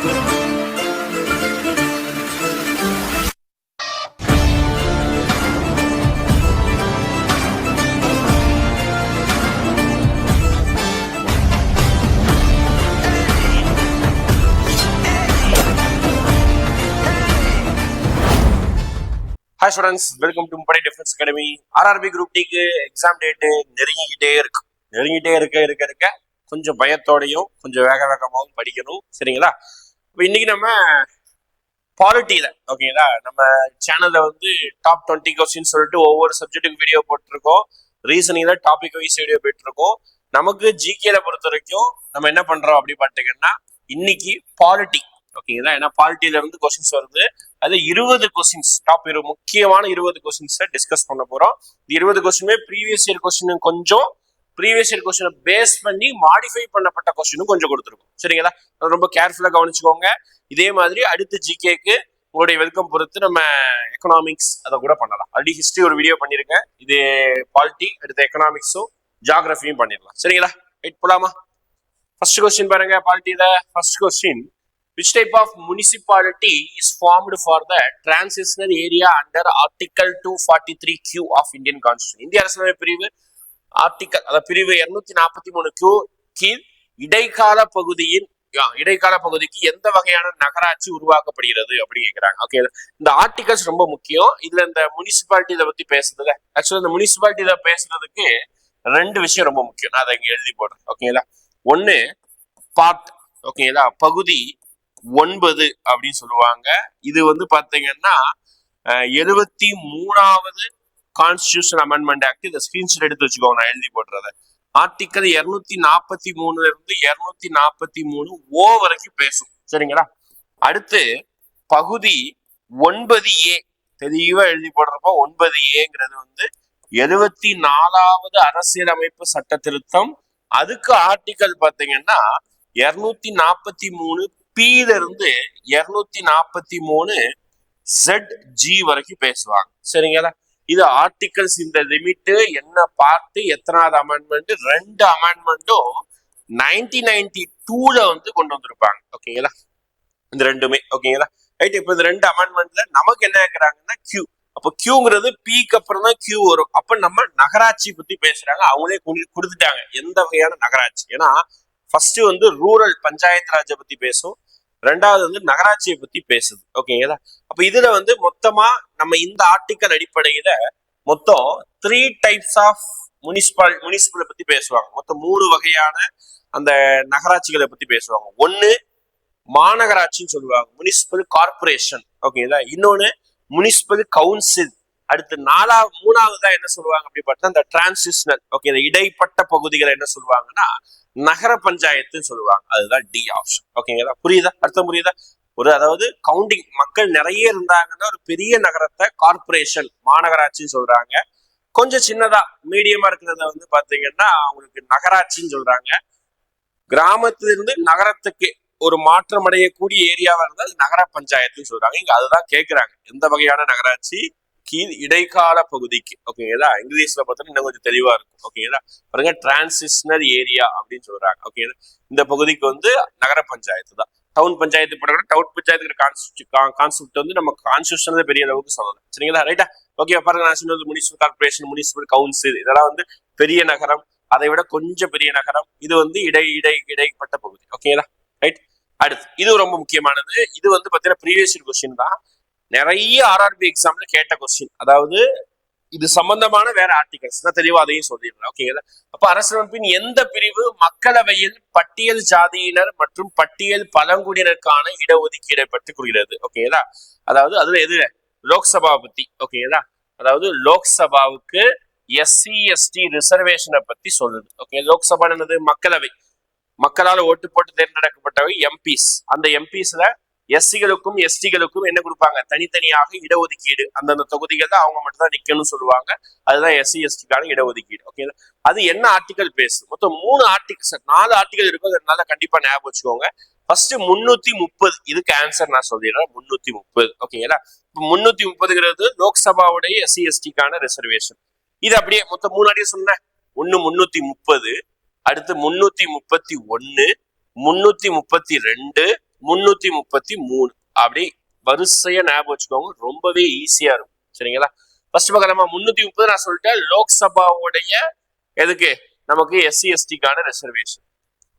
Hi students welcome to Muppadai defence academy RRB group டிக்கு exam date நெருங்கிக்கிட்டே இருக்கு. நெருங்கிட்டே இருக்க இருக்க இருக்க கொஞ்சம் பயத்தோடையும் கொஞ்சம் வேக வேகமாகவும் படிக்கணும். சரிங்களா? இப்போ இன்னைக்கு நம்ம பாலிட்டியில ஓகேங்களா நம்ம சேனல்ல வந்து டாப் டுவெண்ட்டி கொஸ்டின் சொல்லிட்டு ஒவ்வொரு சப்ஜெக்ட்டுக்கு வீடியோ போட்டிருக்கோம். ரீசனிங்ல டாபிக் வைஸ் வீடியோ போயிட்டுருக்கோம். நமக்கு ஜிகேல பொறுத்த வரைக்கும் நம்ம என்ன பண்றோம் அப்படி பார்த்தீங்கன்னா இன்னைக்கு பாலிட்டி ஓகேங்களா ஏன்னா பாலிட்டியில இருந்து கொஸ்டின்ஸ் வருது. அது இருபது கொஸ்டின்ஸ் டாப் இரு முக்கியமான இருபது கொஸ்டின்ஸை டிஸ்கஸ் பண்ண போறோம். இருபது கொஸ்டினுமே ப்ரீவியஸ் இயர் கொஸ்டின் கொஞ்சம் ப்ரீவியஸ் இயர் கொஸ்டினை பேஸ் பண்ணி மாடிஃபை பண்ணப்பட்ட கொஸ்டினும் கொஞ்சம் கொடுத்துருக்கும். சரிங்களா? அதை ரொம்ப கேர்ஃபுல்லா கவனிச்சுக்கோங்க. இதே மாதிரி அடுத்த ஜிகேக்கு உங்களுடைய வெல்கம் பொறுத்து நம்ம எக்கனாமிக்ஸ் அதை கூட பண்ணலாம். ஆல்ரெடி ஹிஸ்டரி ஒரு வீடியோ பண்ணியிருக்கேன். இது பாலிட்டி அடுத்த எக்கனாமிக்ஸும் ஜாகிரபியும் பண்ணிடலாம். சரிங்களா? ரைட் போலாமா? ஃபர்ஸ்ட் கொஸ்டின் பாருங்க பாலிட்டியில first question which type of municipality is formed for the transitional area under article two forty three Q of Indian constitution இந்திய அரசியலமைப்பு பிரிவு ஆர்டிக்கல் அதாவது பிரிவு இருநூத்தி நாற்பத்தி மூணு கியூ கீழ் இடைக்கால பகுதியின் இடைக்கால பகுதிக்கு எந்த வகையான நகராட்சி உருவாக்கப்படுகிறது அப்படின்னு கேக்குறாங்க. ஓகே இந்த ஆர்டிகல்ஸ் ரொம்ப முக்கியம். இதுல இந்த முனிசிபாலிட்டி இதை பத்தி பேசுறதுல ஆக்சுவலா இந்த முனிசிபாலிட்டி இதை பேசுறதுக்கு ரெண்டு விஷயம் ரொம்ப முக்கியம். நான் அதை இங்க எழுதி போடுறேன். ஓகேங்களா ஒண்ணு பார்ட் ஓகேங்களா பகுதி ஒன்பது அப்படின்னு சொல்லுவாங்க. இது வந்து பாத்தீங்கன்னா எழுபத்தி மூணாவது கான்ஸ்டியூஷன் அமெண்ட்மெண்ட் ஆக்ட் இதை ஸ்கிரீன்ஷாட் எடுத்து வச்சுக்கோங்க நான் எழுதி போடுறத ஆர்டிக்கல் இருநூத்தி நாற்பத்தி மூணுல இருந்து இருநூத்தி நாற்பத்தி மூணு ஓ வரைக்கும் பேசும். சரிங்களா? அடுத்து பகுதி ஒன்பது ஏ தெளிவா எழுதி போடுறப்போ ஒன்பது ஏங்கிறது வந்து எழுபத்தி நாலாவது அரசியலமைப்பு சட்ட திருத்தம். அதுக்கு ஆர்டிக்கல் பாத்தீங்கன்னா இருநூத்தி நாற்பத்தி மூணு பில இருந்து இருநூத்தி நாற்பத்தி மூணு ஜெட் ஜி வரைக்கும் பேசுவாங்க. சரிங்களா? இது ஆர்டிகல்ஸ் இந்த லிமிட் என்ன பார்த்து எத்தனாவது அமெண்ட்மெண்ட் ரெண்டு அமெண்ட்மெண்ட்டும் நைன்டீன் நைன்டி டூல வந்து கொண்டு வந்திருப்பாங்க. ஓகேங்களா? இந்த ரெண்டுமே. ஓகேங்களா? ரைட் இப்போ இந்த ரெண்டு அமெண்ட்மெண்ட்ல நமக்கு என்ன கேக்குறாங்கன்னா கியூ அப்போ கியூங்கிறது பீக்கு அப்புறம் தான் கியூ வரும். அப்ப நம்ம நகராட்சி பத்தி பேசுறாங்க. அவங்களே கொடுத்துட்டாங்க. எந்த வகையான நகராட்சி? ஏன்னா ஃபர்ஸ்ட் வந்து ரூரல் பஞ்சாயத்து ராஜை பத்தி பேசும் ரெண்டாவது வந்து நகராட்சியை பத்தி பேசுது. ஓகேங்களா? அப்ப இதுல வந்து மொத்தமா நம்ம இந்த ஆர்டிக்கல் அடிப்படையில மொத்தம் த்ரீ டைப்ஸ் ஆஃப் முனிசிபால் முனிசிபலை பத்தி பேசுவாங்க. மொத்தம் மூணு வகையான அந்த நகராட்சிகளை பத்தி பேசுவாங்க. ஒன்னு மாநகராட்சின்னு சொல்லுவாங்க. முனிசிபல் கார்பரேஷன் ஓகேங்களா? இன்னொன்னு முனிசிபல் கவுன்சில் அடுத்து நாலாவது மூணாவதா என்ன சொல்லுவாங்க அப்படி பார்த்தா இந்த டிரான்சிஷனல் ஓகே இந்த இடைப்பட்ட பகுதிகளை என்ன சொல்லுவாங்கன்னா நகர பஞ்சாயத்துன்னு சொல்லுவாங்க. அதுதான் டி ஆப்ஷன் ஓகேங்களா புரியுதா? அர்த்தம் புரியுதா? ஒரு அதாவது கவுண்டிங் மக்கள் நிறைய இருந்தாங்கன்னா ஒரு பெரிய நகரத்தை கார்ப்பரேஷன் மாநகராட்சின்னு சொல்றாங்க. கொஞ்சம் சின்னதா மீடியமா இருக்கிறத வந்து பாத்தீங்கன்னா அவங்களுக்கு நகராட்சின்னு சொல்றாங்க. கிராமத்திலிருந்து நகரத்துக்கு ஒரு மாற்றம் அடையக்கூடிய ஏரியாவா இருந்தால் நகர பஞ்சாயத்துன்னு சொல்றாங்க. இங்க அதுதான் கேக்குறாங்க. எந்த வகையான நகராட்சி? கீழ் இடைக்கால பகுதிக்கு ஓகேங்களா இங்கிலீஷ்ல பார்த்தோன்னா இன்னும் கொஞ்சம் தெளிவா இருக்கும் ஓகேங்களா பாருங்க டிரான்சிஷனல் ஏரியா அப்படின்னு சொல்றாங்க ஓகேங்களா இந்த பகுதிக்கு வந்து நகர பஞ்சாயத்து தான். டவுன் பஞ்சாயத்து போட டவுன் பஞ்சாயத்துக்கு கான்செப்ட் வந்து நம்ம கான்ஸ்டியூஷன்ல பெரிய அளவுக்கு சொல்லலாம். சரிங்களா? ரைட்டா ஓகே பாருங்க நான் சொன்னது முனிசிபல் கார்பரேஷன் முனிசிபல் கவுன்சில் இதெல்லாம் வந்து பெரிய நகரம் அதை விட கொஞ்சம் பெரிய நகரம். இது வந்து இடை இடை இடைப்பட்ட பகுதி ஓகேங்களா ரைட் அடுத்து இது ரொம்ப முக்கியமானது. இது வந்து பாத்தீங்கன்னா ப்ரீவியஸ் கொஸ்டின் தான். நிறைய ஆர்ஆர்பி எக்ஸாம்ல கேட்ட கொஸ்டின் அதாவது இது சம்பந்தமான வேற ஆர்டிகல்ஸ் நான் தெளிவா அதையும் சொல்லிடுறேன். ஓகேங்களா அப்ப அரசியலமைப்பின் எந்த பிரிவு மக்களவையில் பட்டியல் ஜாதியினர் மற்றும் பட்டியல் பழங்குடியினருக்கான இடஒதுக்கீடை பற்றி கூறுகிறது? ஓகேங்களா அதாவது அதுல எது? லோக்சபா பத்தி. ஓகேங்களா அதாவது லோக்சபாவுக்கு எஸ்சி எஸ்டி ரிசர்வேஷனை பத்தி சொல்லுது ஓகே லோக்சபா என்னது? மக்களவை. மக்களால் ஓட்டு போட்டு தேர்ந்தெடுக்கப்பட்டவை எம்பிஸ் அந்த எம்பிஸ்ல எஸ்சிகளுக்கும் எஸ்டிகளுக்கும் என்ன கொடுப்பாங்க? தனித்தனியாக இடஒதுக்கீடு. அந்தந்த தொகுதிகள்ல அவங்க மட்டும் தான் நிக்கணும்னு சொல்லுவாங்க. அதுதான் எஸ்சி எஸ்டிக்கான இடஒதுக்கீடு. ஓகேங்களா அது என்ன ஆர்டிகல் பேசு மொத்தம் மூணு ஆர்டிகல் நாலு ஆர்டிகல் இருக்கும் அதனால கண்டிப்பா ஞாபகம் வச்சுக்கோங்க. ஃபர்ஸ்ட் முன்னூத்தி முப்பது. இதுக்கு ஆன்சர் நான் சொல்லிடுறேன். முன்னூத்தி முப்பது. ஓகேங்களா இப்போ முன்னூத்தி முப்பதுங்கிறது லோக்சபாவுடைய எஸ்சி எஸ்டிக்கான ரிசர்வேஷன் இது அப்படியே மொத்தம் மூணு அடியே சொன்னேன் ஒன்னு முன்னூத்தி முப்பது. அடுத்து முன்னூத்தி முப்பத்தி ஒன்னு முன்னூத்தி முப்பத்தி ரெண்டு. முன்னூத்தி முப்பத்தி மூணு. அப்படி வரிசையா ஞாபகம் வச்சுக்கோங்க. ரொம்பவே ஈஸியா இருக்கும். சரிங்களா? ஃபர்ஸ்ட் பக்கமா முன்னூத்தி முப்பது நான் சொல்லிட்டேன். லோக்சபாவுடைய எதுக்கு? நமக்கு எஸ்சி எஸ்டிக்கான ரிசர்வேஷன்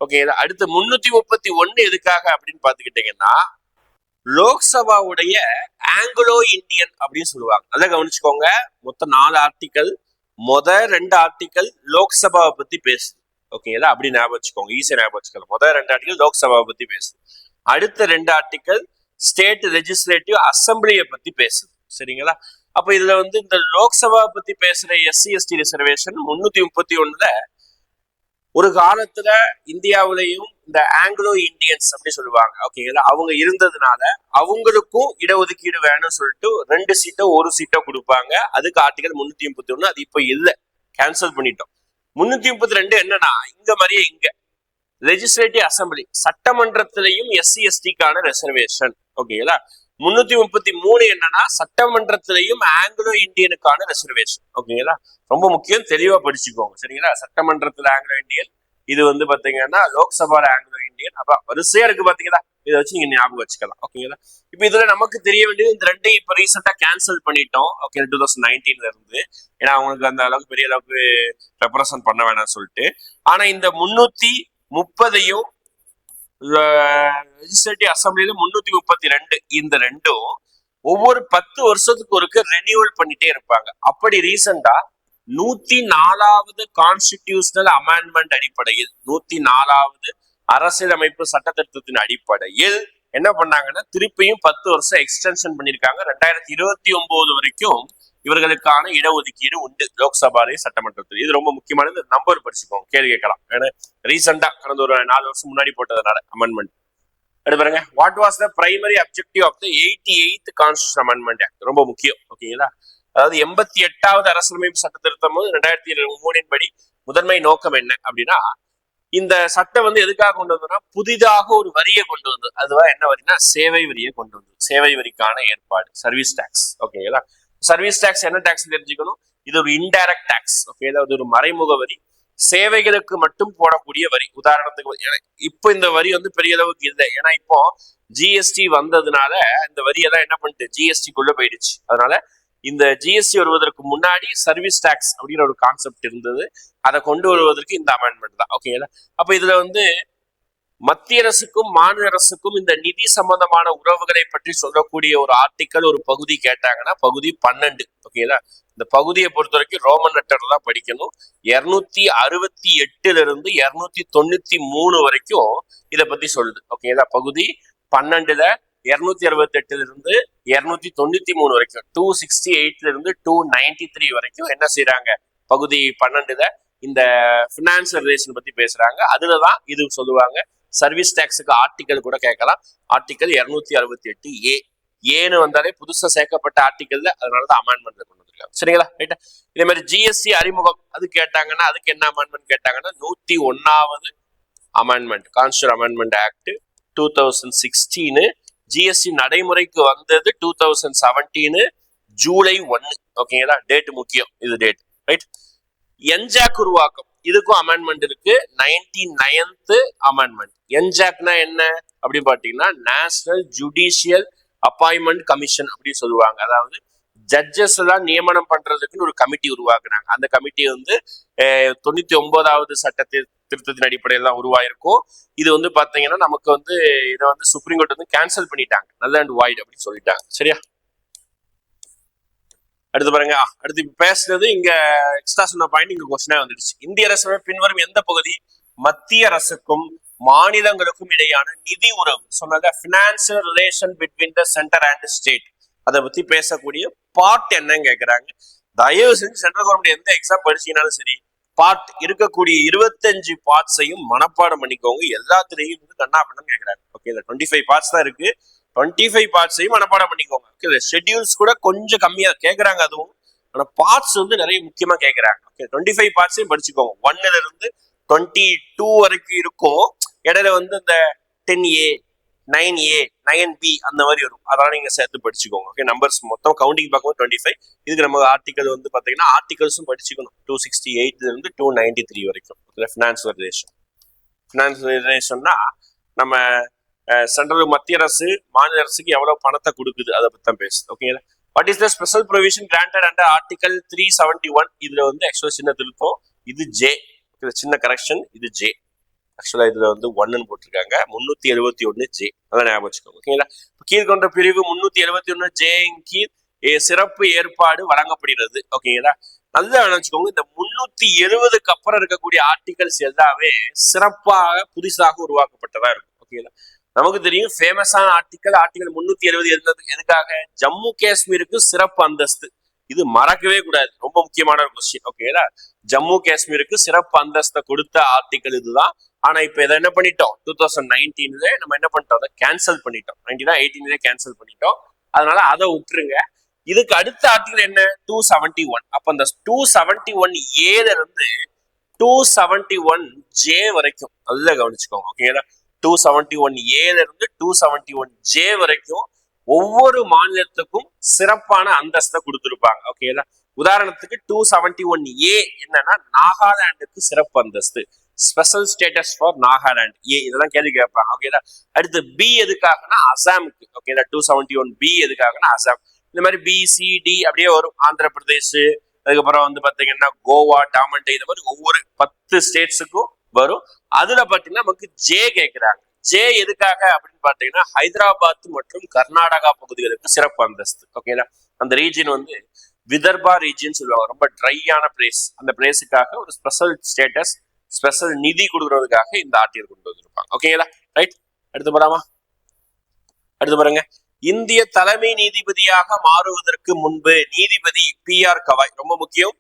ஓகே அடுத்து முன்னூத்தி முப்பத்தி ஒன்னு எதுக்காக அப்படின்னு பாத்துக்கிட்டீங்கன்னா லோக்சபாவுடைய ஆங்கிலோ இந்தியன் அப்படின்னு சொல்லுவாங்க. நல்லா கவனிச்சுக்கோங்க. மொத்தம் நாலு ஆர்டிக்கல் மொத ரெண்டு ஆர்டிக்கல் லோக்சபாவை பத்தி பேசுது. ஓகேங்களா அப்படி ஞாபகம் வச்சுக்கோங்க. ஈஸியா ஞாபகம் வச்சுக்கலாம் முதல் ரெண்டு ஆர்டிக்கல் லோக்சபாவை பத்தி பேசுது. அடுத்த ரெண்டு ஆர்டிக்கல் ஸ்டேட் லெஜிஸ்லேட்டிவ் அசம்பிளியை பத்தி பேசுது. சரிங்களா? அப்ப இதுல வந்து இந்த லோக்சபா பத்தி பேசுற எஸ்சி எஸ்டி ரிசர்வேஷன் முன்னூத்தி முப்பத்தி ஒண்ணுல ஒரு காலத்துல இந்தியாவிலையும் இந்த ஆங்கிலோ இந்தியன்ஸ் அப்படி சொல்லுவாங்க. ஓகேங்களா அவங்க இருந்ததுனால அவங்களுக்கும் இடஒதுக்கீடு வேணும்னு சொல்லிட்டு ரெண்டு சீட்டோ ஒரு சீட்டோ கொடுப்பாங்க. அதுக்கு ஆர்டிகல் முன்னூத்தி முப்பத்தி ஒண்ணு அது இப்ப இல்ல. கேன்சல் பண்ணிட்டோம். முன்னூத்தி முப்பத்தி ரெண்டு என்னன்னா இங்க மாதிரியே இங்க. லெஜிஸ்லேட்டிவ் அசம்பிளி சட்டமன்றத்திலையும் எஸ்சி எஸ்டிக்கான ரிசர்வேஷன் ஓகேங்களா முன்னூத்தி முப்பத்தி மூணு என்னன்னா சட்டமன்றத்திலையும் ஆங்கிலோ இந்தியனுக்கான ரிசர்வேஷன் ஓகேங்களா ரொம்ப முக்கியம் தெளிவா படிச்சுக்கோங்க. சரிங்களா? சட்டமன்றத்துல ஆங்கிலோ இந்தியன் இது வந்து பாத்தீங்கன்னா லோக்சபால ஆங்கிலோ இந்தியன் அப்ப வரிசையா இருக்கு பாத்தீங்களா? இதை வச்சு நீங்க ஞாபகம் வச்சுக்கலாம். ஓகேங்களா இப்ப இதுல நமக்கு தெரிய வேண்டியது இந்த ரெண்டையும் இப்ப ரீசெண்டா கேன்சல் பண்ணிட்டோம். ஓகே டூ தௌசண்ட் நைன்டீன்ல இருந்து. ஏன்னா அவங்களுக்கு அந்த அளவுக்கு பெரிய அளவுக்கு ரெப்ரசன்ட் பண்ண வேணாம்னு சொல்லிட்டு. ஆனா இந்த முன்னூத்தி முப்பதையும் லெஜிஸ்லேட்டிவ் அசம்பிளில முன்னூத்தி முப்பத்தி ரெண்டு இந்த ரெண்டும் ஒவ்வொரு பத்து வருஷத்துக்கு ஒருக்கு ரெனியூவல் பண்ணிட்டே இருப்பாங்க. அப்படி ரீசெண்டா நூத்தி நாலாவது கான்ஸ்டிடியூஷனல் அமெண்ட்மெண்ட் அடிப்படையில் நூத்தி நாலாவது அரசியலமைப்பு சட்டத்திட்டத்தின் அடிப்படையில் என்ன பண்ணாங்கன்னா திருப்பியும் பத்து வருஷம் எக்ஸ்டென்ஷன் பண்ணிருக்காங்க ரெண்டாயிரத்தி இருபத்தி ஒன்பது வரைக்கும் இவர்களுக்கான இடஒதுக்கீடு உண்டு. லோக்சபாலே சட்டமன்றத்தில். இது ரொம்ப முக்கியமானது. நம்பர் படிச்சுக்கோங்க. கேள்வி கேட்கலாம். ஏன்னா ரீசெண்டா கடந்த ஒரு நாலு வருஷம் முன்னாடி போட்டதுனால அமெண்ட்மெண்ட் அடுத்து பாருங்க. What was the primary objective of the eighty eighth constitution amendment act ரொம்ப முக்கியம். ஓகேங்களா? அதாவது எண்பத்தி எட்டாவது அரசியலமைப்பு சட்ட திருத்தம் போது ரெண்டாயிரத்தி மூணின் படி முதன்மை நோக்கம் என்ன அப்படின்னா இந்த சட்டம் வந்து எதுக்காக கொண்டு வந்ததுன்னா புதிதாக ஒரு வரியை கொண்டு வந்தது. அதுவா என்ன வரினா சேவை வரியை கொண்டு வந்தது. சேவை வரிக்கான ஏற்பாடு சர்வீஸ் டாக்ஸ் ஓகேங்களா? சர்வீஸ் டாக்ஸ் என்ன டாக்ஸ் தெரிஞ்சுக்கணும். இது ஒரு இன்டைரக்ட் டாக்ஸ் ஓகே அது ஒரு மறைமுக வரி. சேவைகளுக்கு மட்டும் போடக்கூடிய வரி. உதாரணத்துக்கு இப்போ இந்த வரி வந்து பெரிய அளவுக்கு இல்லை. ஏன்னா இப்போ ஜிஎஸ்டி வந்ததுனால இந்த வரியெல்லாம் என்ன பண்ணிட்டு ஜிஎஸ்டிக்குள்ள போயிடுச்சு. அதனால இந்த ஜிஎஸ்டி வருவதற்கு முன்னாடி சர்வீஸ் டாக்ஸ் அப்படிங்கிற ஒரு கான்செப்ட் இருந்தது. அதை கொண்டு வருவதற்கு இந்த அமெண்ட்மெண்ட் தான். ஓகேங்களா அப்போ இதுல வந்து மத்திய அரசுக்கும் மாநில அரசுக்கும் இந்த நிதி சம்பந்தமான உறவுகளை பற்றி சொல்லக்கூடிய ஒரு ஆர்டிக்கல் ஒரு பகுதி கேட்டாங்கன்னா பகுதி பன்னெண்டு. ஓகேங்களா இந்த பகுதியை பொறுத்த வரைக்கும் ரோமன் லெட்டர் தான் படிக்கணும். இருநூத்தி அறுபத்தி எட்டுல இருந்து இருநூத்தி தொண்ணூத்தி மூணு வரைக்கும் இதை பத்தி சொல்லுது. ஓகேங்களா பகுதி பன்னெண்டுல இருநூத்தி அறுபத்தி எட்டுல இருந்து இருநூத்தி தொண்ணூத்தி மூணு வரைக்கும். டூ சிக்ஸ்டி எயிட்ல இருந்து டூ நைன்டி த்ரீ வரைக்கும் என்ன செய்யறாங்க பகுதி பன்னெண்டுல இந்த பினான்சியல் ரிலேஷன் பத்தி பேசுறாங்க. அதுலதான் இது சொல்லுவாங்க. சர்வீஸ் டேக்ஸுக்கு ஆர்டிக்கல் கூட கேட்கலாம். ஆர்டிக்கல் இருநூத்தி அறுபத்தி எட்டு ஏ. ஏன்னு வந்தாலே புதுசாக சேர்க்கப்பட்ட ஆர்டிக்கல்ல அதனாலதான் அமெண்ட்மெண்ட் கொண்டு வந்திருக்காங்க. சரிங்களா? ரைட்டா இதே மாதிரி ஜிஎஸ்டி அறிமுகம். அது கேட்டாங்கன்னா அதுக்கு என்ன அமெண்ட்மெண்ட் கேட்டாங்கன்னா நூத்தி ஒன்னாவது amendment constitution amendment act two thousand sixteen GST நடைமுறைக்கு வந்தது டூ தௌசண்ட் செவன்டீனு ஜூலை ஒன்னு ஓகேங்களா டேட் முக்கியம். இது டேட் ரைட் என்ஜாக் உருவாக்கம். இதுக்கும் அமெண்ட்மெண்ட் இருக்கு. நைன்டி நைன்த் அமெண்ட்மெண்ட் என்ஜாக்னா என்ன? அப்படின்னு பாத்தீங்கன்னா நேஷனல் ஜுடிஷியல் அப்பாயின்மெண்ட் கமிஷன் அப்படின்னு சொல்லுவாங்க. அதாவது ஜட்ஜஸ் எல்லாம் நியமனம் பண்றதுக்குன்னு ஒரு கமிட்டி உருவாக்குனாங்க. அந்த கமிட்டி வந்து தொண்ணூத்தி ஒன்பதாவது சட்டத்தை திருத்தத்தின் அடிப்படையில் தான் உருவாயிருக்கும். இது வந்து பாத்தீங்கன்னா நமக்கு வந்து இதை வந்து சுப்ரீம் கோர்ட் வந்து கேன்சல் பண்ணிட்டாங்க. நல்ல அண்ட் வாய்ட் அப்படின்னு சொல்லிட்டாங்க. சரியா? அடுத்து பாருங்க. அடுத்து பேசுனது இங்க எக்ஸ்ட்ரா சொன்ன பாயிண்ட் இங்க கொஸ்டினா வந்துடுச்சு. இந்திய அரசு பின்வரும் எந்த பகுதி? மத்திய அரசுக்கும் மாநிலங்களுக்கும் இடையான நிதி உறவு சொன்னத financial relation between the centre and state அதை பத்தி பேசக்கூடிய பார்ட் என்னன்னு கேக்குறாங்க. தயவு செஞ்சு சென்ட்ரல் கவர்மெண்ட் எந்த எக்ஸாம் படிச்சீங்கனாலும் சரி பார்ட் இருக்கக்கூடிய இருபத்தஞ்சு பார்ட்ஸையும் மனப்பாடம் பண்ணிக்கோங்க. எல்லாத்துலயும் வந்து கண்ணா அப்படின்னு கேக்குறாங்க. ஓகே இந்த டுவெண்ட்டி ஃபைவ் பார்ட்ஸ் தான் இருக்கு. டுவெண்ட்டி ஃபைவ் பார்ட்ஸையும் மனப்பாடம் பண்ணிக்கோங்க. ஓகே ஷெட்யூல்ஸ் கூட கொஞ்சம் கம்மியாக கேட்குறாங்க அதுவும். ஆனால் பார்ட்ஸ் வந்து நிறைய முக்கியமாக கேட்குறாங்க ஓகே டுவெண்ட்டி ஃபைவ் பார்ட்ஸையும் படிச்சுக்கோங்க. ஒன்னுல இருந்து டுவெண்ட்டி டூ வரைக்கும் இருக்கும். இடையில வந்து இந்த ten A nine A nine B அந்த மாதிரி வரும். அதெல்லாம் நீங்க சேர்த்து படிச்சுக்கோங்க. ஓகே நம்பர்ஸ் மொத்தம் கவுண்டிங் பார்க்கும்போது டுவெண்ட்டி ஃபைவ் இதுக்கு நம்ம ஆர்டிகல் வந்து பார்த்தீங்கன்னா ஆர்டிகல்ஸும் படிச்சுக்கணும். டூ சிக்ஸ்டி எயிட்ல இருந்து டூ நைன்டி த்ரீ வரைக்கும் ஃபினான்ஸ் ரிலேஷன் ஃபினான்ஸ் ரிலேஷன்னா நம்ம சென்ட்ரல் மத்திய அரசு மாநில அரசுக்கு எவ்வளவு பணத்தை கொடுக்குது அதை பத்தி தான் பேசுது. ஓகேங்களா what is the special provision granted under article three seventy one இதுல வந்து ஆக்சுவலா சின்ன திருப்பம் இது ஜே இது சின்ன கரெக்ஷன் இது ஜே ஆக்சுவலா இதுல வந்து ஒன்னு போட்டிருக்காங்க. முன்னூத்தி எழுபத்தி ஒன்னு ஜே அதான் ஞாபகம் வச்சுக்கோங்க. ஓகேங்களா கீழ்கொண்ட பிரிவு முன்னூத்தி எழுபத்தி ஒன்னு ஜே கீழ் சிறப்பு ஏற்பாடு வழங்கப்படுகிறது. ஓகேங்களா நல்லா நினைச்சுக்கோங்க இந்த முன்னூத்தி எழுபதுக்கு அப்புறம் இருக்கக்கூடிய ஆர்டிகல்ஸ் எல்லாமே சிறப்பாக புதுசாக உருவாக்கப்பட்டதா இருக்கும். ஓகேங்களா நமக்கு தெரியும் ஃபேமஸான ஆர்டிக்கல் ஆர்டிகல் முன்னூத்தி எழுபது இருந்தது எதுக்காக? ஜம்மு காஷ்மீருக்கு சிறப்பு அந்தஸ்து. இது மறக்கவே கூடாது. ரொம்ப முக்கியமான ஒரு கொஸ்டின் ஓகேங்களா ஜம்மு காஷ்மீருக்கு சிறப்பு அந்தஸ்தை கொடுத்த ஆர்டிக்கல் இதுதான். ஆனா இப்ப இதை என்ன பண்ணிட்டோம்? டூ தௌசண்ட் நைன்டீன்ல நம்ம என்ன பண்ணிட்டோம்? அதை கேன்சல் பண்ணிட்டோம். நைன்டீனா எயிட்டீன்ல கேன்சல் பண்ணிட்டோம். அதனால அதை விட்டுருங்க. இதுக்கு அடுத்த ஆர்டிகல் என்ன? டூ செவன்டி ஒன் அப்ப அந்த டூ செவன்டி ஒன் ஏல இருந்து டூ செவன்டி ஒன் ஜே வரைக்கும் நல்லா கவனிச்சுக்கோங்க ஓகேங்களா டூ செவன்டி ஒன் ஏல இருந்து டூ செவன்டி ஒன் ஜே வரைக்கும் ஒவ்வொரு மாநிலத்துக்கும் சிறப்பான அந்தஸ்தை கொடுத்துருப்பாங்க. ஓகேங்களா உதாரணத்துக்கு டூ செவன்டி ஒன் ஏ என்னன்னா நாகாலாண்டுக்கு சிறப்பு அந்தஸ்து. ஸ்பெஷல் ஸ்டேட்டஸ் ஃபார் நாகாலாண்ட் ஏ இதெல்லாம் கேள்வி கேட்பாங்க. ஓகேதா அடுத்து பி எதுக்காகனா அசாமுக்கு. ஓகேதா டூ செவன்டி ஒன் பி எதுக்காகனா அசாம். இந்த மாதிரி பி சி டி அப்படியே வரும். ஆந்திர பிரதேஷ் அதுக்கப்புறம் வந்து பாத்தீங்கன்னா கோவா டாமண்டே இந்த மாதிரி ஒவ்வொரு பத்து ஸ்டேட்ஸுக்கும் வரும். அதுல பாத்தீங்கன்னா நமக்கு ஜே கேக்குறாங்க. ஜே எதுக்காக அப்படின்னு பாத்தீங்கன்னா ஹைதராபாத் மற்றும் கர்நாடகா பகுதிகளுக்கு சிறப்பு அந்தஸ்து. ஓகேங்களா அந்த ரீஜன் வந்து விதர்பா ரீஜன் சொல்லுவாங்க. ரொம்ப ட்ரையான பிளேஸ் அந்த பிளேஸுக்காக ஒரு ஸ்பெஷல் ஸ்டேட்டஸ் ஸ்பெஷல் நிதி கொடுக்கறதுக்காக இந்த ஆட்டியர் கொண்டு வந்திருப்பாங்க. ஓகேங்களா ரைட் அடுத்து போறாமா அடுத்து பாருங்க. இந்திய தலைமை நீதிபதியாக மாறுவதற்கு முன்பு நீதிபதி பி ஆர் கவாய் ரொம்ப முக்கியம்.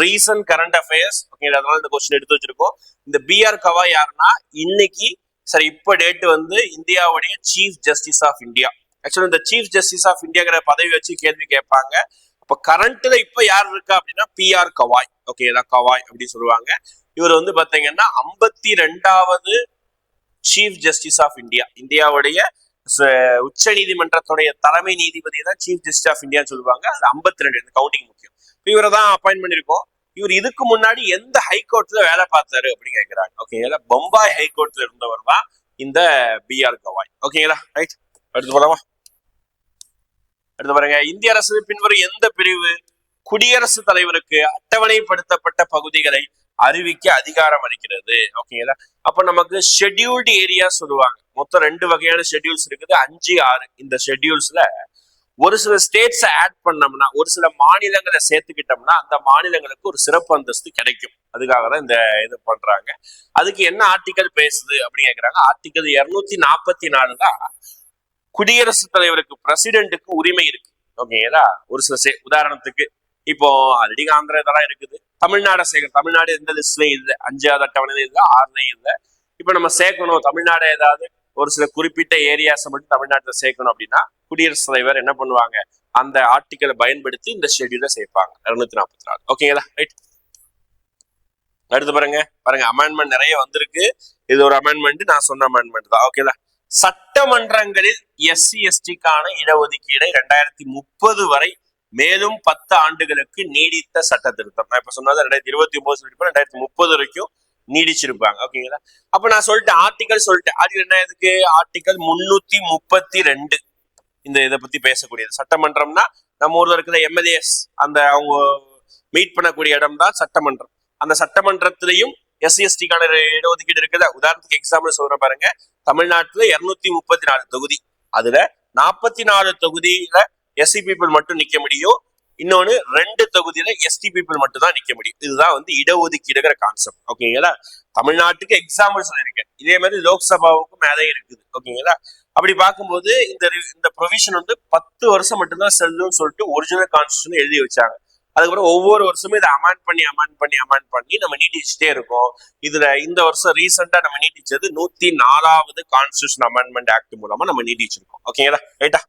ரீசன்ட் கரண்ட் அஃபேர்ஸ் ஓகே அதனால இந்த கொஸ்டின் எடுத்து வச்சிருக்கோம். இந்த பிஆர் கவா கவாய் யாருன்னா இன்னைக்கு சரி இப்ப டேட் வந்து இந்தியாவுடைய chief justice of India actually இந்த சீஃப் ஜஸ்டிஸ் ஆஃப் இந்தியாங்கிற பதவி வச்சு கேள்வி கேட்பாங்க. அப்ப கரண்ட்ல இப்ப யார் இருக்கா அப்படின்னா பிஆர் கவாய் ஓகே கவாய் அப்படின்னு சொல்லுவாங்க. இவர் வந்து பாத்தீங்கன்னா ஐம்பத்தி ரெண்டாவது சீஃப் ஜஸ்டிஸ் ஆஃப் இந்தியா இந்தியாவுடைய உச்ச நீதிமன்றத்துடைய தலைமை நீதிபதி தான் சீஃப் ஜஸ்டிஸ் ஆஃப் இந்தியான்னு சொல்லுவாங்க. அது ஐம்பத்தி ரெண்டு இந்த கவுண்டிங் முக்கியம். இவரை தான் அப்பாயின் பண்ணிருக்கோம் இவர் இதுக்கு முன்னாடி எந்த ஹைகோர்ட்ல வேலை பார்த்தாரு அப்படின்னு கேட்கிறாங்க ஓகேங்களா பம்பாய் ஹைகோர்ட்ல இருந்தவர் தான் இந்த பி ஆர் கவாய் ஓகேங்களா ரைட் அடுத்து போலாமா? அடுத்து பாருங்க. இந்திய அரசு பின்வரும் எந்த பிரிவு? குடியரசுத் தலைவருக்கு அட்டவணைப்படுத்தப்பட்ட பகுதிகளை அறிவிக்க அதிகாரம் அளிக்கிறது. ஓகேங்களா அப்ப நமக்கு ஷெட்யூல்டு ஏரியா சொல்லுவாங்க. மொத்தம் ரெண்டு வகையான ஷெட்யூல்ஸ் இருக்குது. அஞ்சு ஆறு. இந்த ஷெட்யூல்ஸ்ல ஒரு சில ஸ்டேட்ஸை ஆட் பண்ணோம்னா ஒரு சில மாநிலங்களை சேர்த்துக்கிட்டோம்னா அந்த மாநிலங்களுக்கு ஒரு சிறப்பு அந்தஸ்து கிடைக்கும். அதுக்காக தான் இந்த இது பண்றாங்க. அதுக்கு என்ன ஆர்டிக்கல் பேசுது அப்படின்னு கேக்குறாங்க. ஆர்டிக்கல் இருநூத்தி நாற்பத்தி நாலு தான் குடியரசுத் தலைவருக்கு பிரசிடென்ட்டுக்கு உரிமை இருக்கு. ஓகேங்களா ஒரு சில சே உதாரணத்துக்கு இப்போ ஆல்ரெடி ஆந்திரா இதெல்லாம் இருக்குது. தமிழ்நாடை சேர்க்கணும் தமிழ்நாடு எந்த லிஸ்ட்லையும் இல்லை அஞ்சாவது அட்டவணையில இல்லை ஆறுலையும் இல்லை இப்போ நம்ம சேர்க்கணும் தமிழ்நாடு ஏதாவது ஒரு சில குறிப்பிட்ட ஏரியாஸை மட்டும் தமிழ்நாட்டில் சேர்க்கணும் அப்படின்னா குடியரசுத் தலைவர் என்ன பண்ணுவாங்க? அந்த ஆர்டிக்கலை பயன்படுத்தி இந்த ஷெட்யூலை சேர்ப்பாங்க. இருநூத்தி நாற்பத்தி நாலு. ஓகேங்களா ரைட் அடுத்து பாருங்க. பாருங்க அமெண்ட்மெண்ட் நிறைய வந்திருக்கு. இது ஒரு அமெண்ட்மெண்ட் நான் சொன்ன அமெண்ட்மெண்ட் தான். ஓகேங்களா சட்டமன்றங்களில் எஸ்சி எஸ்டிக்கான இடஒதுக்கீடை ரெண்டாயிரத்தி முப்பது வரை மேலும் பத்து ஆண்டுகளுக்கு நீடித்த சட்ட திருத்தம் நான் இப்ப சொன்னது ரெண்டாயிரத்தி இருபத்தி ஒன்பது சொல்லிட்டு ரெண்டாயிரத்தி முப்பது வரைக்கும் நீடிச்சிருப்பாங்க. ஓகேங்களா அப்ப நான் சொல்லிட்டேன் ஆர்டிகல் சொல்லிட்டேன். அது என்ன இதுக்கு ஆர்டிகல் முன்னூத்தி முப்பத்தி ரெண்டு. இந்த இதை பத்தி பேசக்கூடியது. சட்டமன்றம்னா நம்ம ஊர்ல இருக்கிற எம்எல்ஏஸ் அந்த அவங்க மீட் பண்ணக்கூடிய இடம் தான் சட்டமன்றம். அந்த சட்டமன்றத்திலையும் எஸ்சி எஸ்டிக்கான இடஒதுக்கீடு இருக்குதா? உதாரணத்துக்கு எக்ஸாம்பிள் சொல்ற பாருங்க. தமிழ்நாட்டுல இருநூத்தி முப்பத்தி நாலு தொகுதி. அதுல நாற்பத்தி நாலு தொகுதியில எஸ்சி பீப்புள் மட்டும் நிக்க முடியும். இன்னொன்னு ரெண்டு தொகுதியில எஸ்டி பீப்புள் மட்டும் தான் நிக்க முடியும். இதுதான் வந்து இடஒதுக்கீடுங்கிற கான்செப்ட் ஓகேங்களா? தமிழ்நாட்டுக்கு எக்ஸாம்பிள் சொல்லியிருக்கேன். இதே மாதிரி லோக்சபாவுக்கும் மேலே இருக்குது. ஓகேங்களா? அப்படி பார்க்கும்போது இந்த இந்த ப்ரொவிஷன் வந்து பத்து வருஷம் மட்டும்தான் செல்லும்னு சொல்லிட்டு ஒரிஜினல் கான்ஸ்டியூஷன் எழுதி வச்சாங்க. அதுக்கப்புறம் ஒவ்வொரு வருஷமும் இதை அமெண்ட் பண்ணி அமெண்ட் பண்ணி அமெண்ட் பண்ணி நம்ம நீட்டிச்சுட்டே இருக்கோம். இதுல இந்த வருஷம் ரீசெண்டா நம்ம நீட்டிச்சது நூத்தி நாலாவது கான்ஸ்டியூஷன் அமெண்ட்மெண்ட் ஆக்ட் மூலமா நம்ம நீட்டிச்சிருக்கோம். ஓகேங்களா? ரைட்டா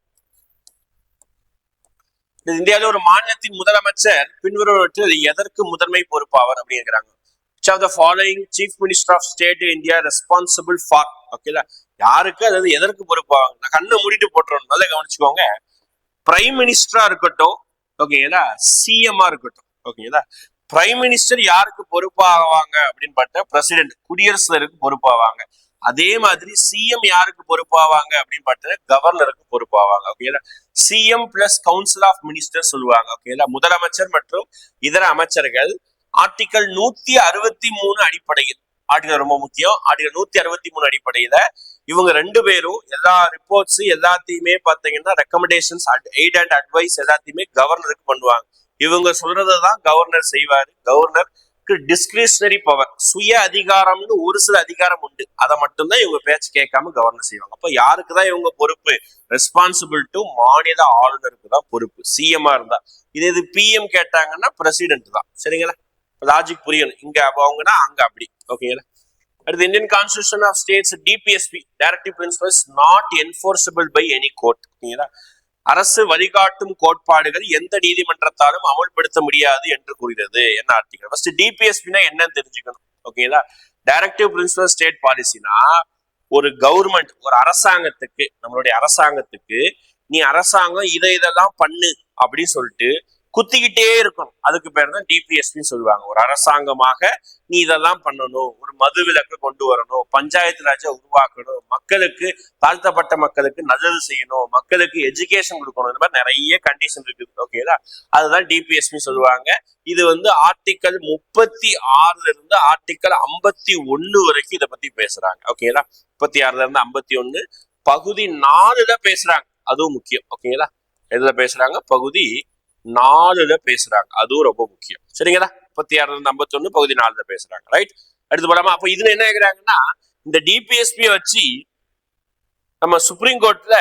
இந்தியாவில ஒரு மாநிலத்தின் முதலமைச்சர் பின்வருவற்றில் எதற்கு முதன்மை பொறுப்பாவார் அப்படிங்கிறாங்க. Which of the following chief minister of state in India responsible ஓகேல யாருக்கு? அதாவது எதற்கு பொறுப்பாவாங்க? நான் கண்ணை மூடிட்டு போட்டுறோம் நல்லா கவனிச்சுக்கோங்க. பிரைம் மினிஸ்டரா இருக்கட்டும் ஓகேங்களா சிஎம்ஆ இருக்கட்டும் ஓகேங்களா பிரைம் மினிஸ்டர் யாருக்கு பொறுப்பாவாங்க? அப்படின்னு பார்த்தா பிரசிடென்ட் குடியரசுக்கு பொறுப்பாவாங்க. அதே மாதிரி சிஎம் யாருக்கு பொறுப்பாவாங்க அப்படின்னு பார்த்தீங்கன்னா கவர்னருக்கு பொறுப்பாவாங்க ஓகேங்களா CM plus council of minister சொல்லுவாங்க ஓகேங்களா முதலமைச்சர் மற்றும் இதர அமைச்சர்கள் ஆர்டிகல் நூத்தி அறுபத்தி மூணு அடிப்படையில் ஆர்டிகல் ரொம்ப முக்கியம் ஆர்டிகல் நூத்தி அறுபத்தி மூணு அடிப்படையில இவங்க ரெண்டு பேரும் எல்லா ரிப்போர்ட்ஸ் எல்லாத்தையுமே பாத்தீங்கன்னா ரெக்கமெண்டேஷன்ஸ் எய்ட் அண்ட் அட்வைஸ் எல்லாத்தையுமே கவர்னருக்கு பண்ணுவாங்க. இவங்க சொல்றதை தான் கவர்னர் செய்வாரு. கவர்னர் டிஸ்கிரிஷனரி பவர் சுய அதிகாரம்னு ஒரு சில அதிகாரம் உண்டு. அதை மட்டும்தான் இவங்க பேச்சு கேட்காம கவர்னர் செய்வாங்க. அப்ப யாருக்கு தான் இவங்க பொறுப்பு? ரெஸ்பான்சிபிள் டு மாநில ஆளுநருக்கு தான் பொறுப்பு. சிஎம்ஆ இருந்தா. இது இது பிஎம் கேட்டாங்கன்னா பிரசிடென்ட் தான். சரிங்களா? லாஜிக் புரியணும். இங்க அவங்கன்னா அங்க அப்படி. ஓகேங்களா அடுத்து Indian constitution of states DPSP directive principles not enforceable by any court ஓகேங்களா அரசு வழிகாட்டும் கோட்பாடுகள் எந்த நீதிமன்றத்தாலும் அமல்படுத்த முடியாது என்று கூறுகிறது என்ன ஆர்டிகல் ஃபர்ஸ்ட் டிபிஎஸ்பினா என்னன்னு தெரிஞ்சுக்கணும். ஓகேங்களா டைரக்டிவ் பிரின்சிபல் ஸ்டேட் பாலிசினா ஒரு கவர்மெண்ட் ஒரு அரசாங்கத்துக்கு நம்மளுடைய அரசாங்கத்துக்கு நீ அரசாங்கம் இதை இதெல்லாம் பண்ணு அப்படின்னு சொல்லிட்டு குத்திக்கிட்டே இருக்கணும். அதுக்கு பேர் தான் டிபிஎஸ்பின்னு சொல்லுவாங்க. ஒரு அரசாங்கமாக நீ இதெல்லாம் பண்ணணும். ஒரு மது விலக்கு கொண்டு வரணும். பஞ்சாயத்து ராஜை உருவாக்கணும். மக்களுக்கு தாழ்த்தப்பட்ட மக்களுக்கு நல்லது செய்யணும். மக்களுக்கு எஜுகேஷன் கொடுக்கணும். இந்த மாதிரி நிறைய கண்டிஷன் இருக்குது. ஓகேதா அதுதான் டிபிஎஸ்பி சொல்லுவாங்க. இது வந்து ஆர்டிக்கல் முப்பத்தி ஆறுல இருந்து ஆர்டிக்கல் ஐம்பத்தி ஒன்னு வரைக்கும் இதை பத்தி பேசுறாங்க. ஓகேங்களா முப்பத்தி ஆறுல இருந்து ஐம்பத்தி ஒன்னு. பகுதி நாலுல பேசுறாங்க. அதுவும் முக்கியம். ஓகேங்களா எதுல பேசுறாங்க? பகுதி நாலுல பேசுறாங்க. அதுவும் ரொம்ப முக்கியம். சரிங்களா? முப்பத்தி ஆறுல இருந்து ஐம்பத்தொன்னு பகுதி நாலுல பேசுறாங்க. ரைட் அடுத்து போலாமா? அப்ப இதுல என்ன கேக்குறாங்கன்னா இந்த டிபிஎஸ்பி வச்சு நம்ம சுப்ரீம் கோர்ட்ல